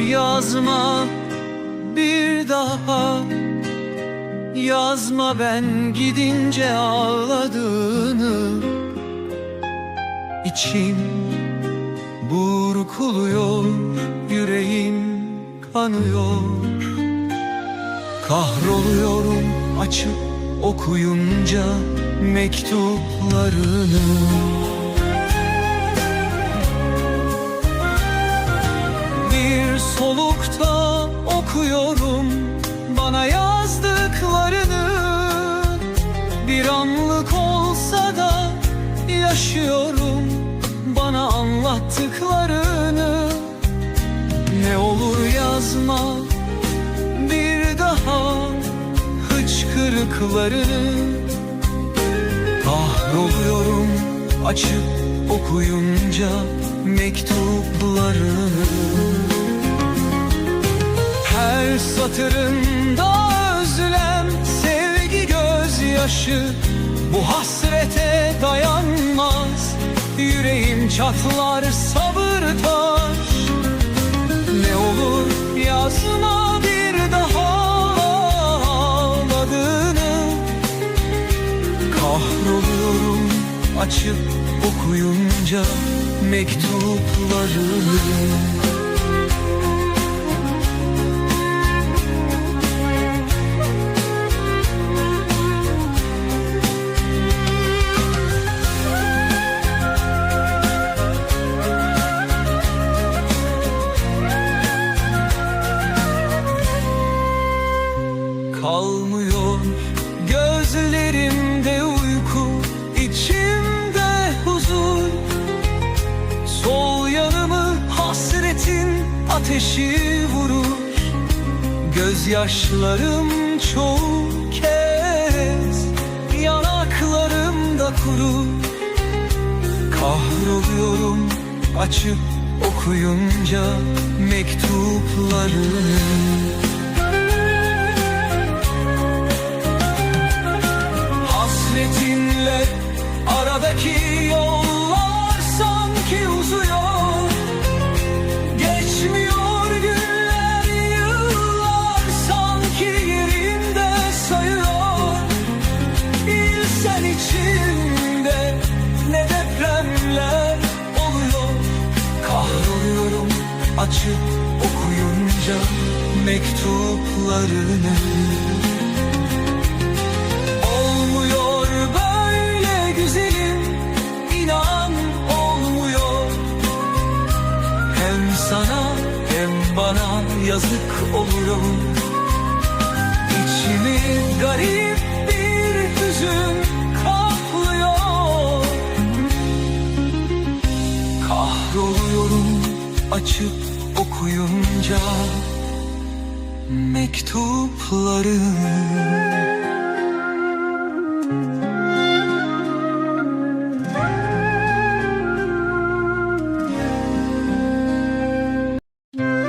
yazma bir daha. Yazma ben gidince ağladığını. İçim burkuluyor yüreğim kanıyor. Kahroluyorum açıp okuyunca mektuplarını solukta okuyorum bana yazdıklarını. Bir anlık olsa da yaşıyorum bana anlattıklarını. Ne olur yazma bir daha hıçkırıklarını. Kahroluyorum açıp okuyunca mektuplarını Satırında özlem, sevgi gözyaşı. Bu hasrete dayanmaz Yüreğim çatlar sabır taş. Ne olur yazma bir daha ağladığını. Kahroluyorum açıp okuyunca mektuplarını Kalmıyor. Gözlerimde uyku içimde huzur. Sol yanımı hasretin ateşi vurur. Gözyaşlarım çoğu kez yanaklarımda kurur. Kahroluyorum açıp okuyunca mektuplarını açıp okuyunca mektuplarını. Olmuyor böyle güzelim inan olmuyor. Hem sana hem bana yazık olurum. İçimi garip bir hüzün kaplıyor. Kahroluyorum açıp Yalnızca mektupların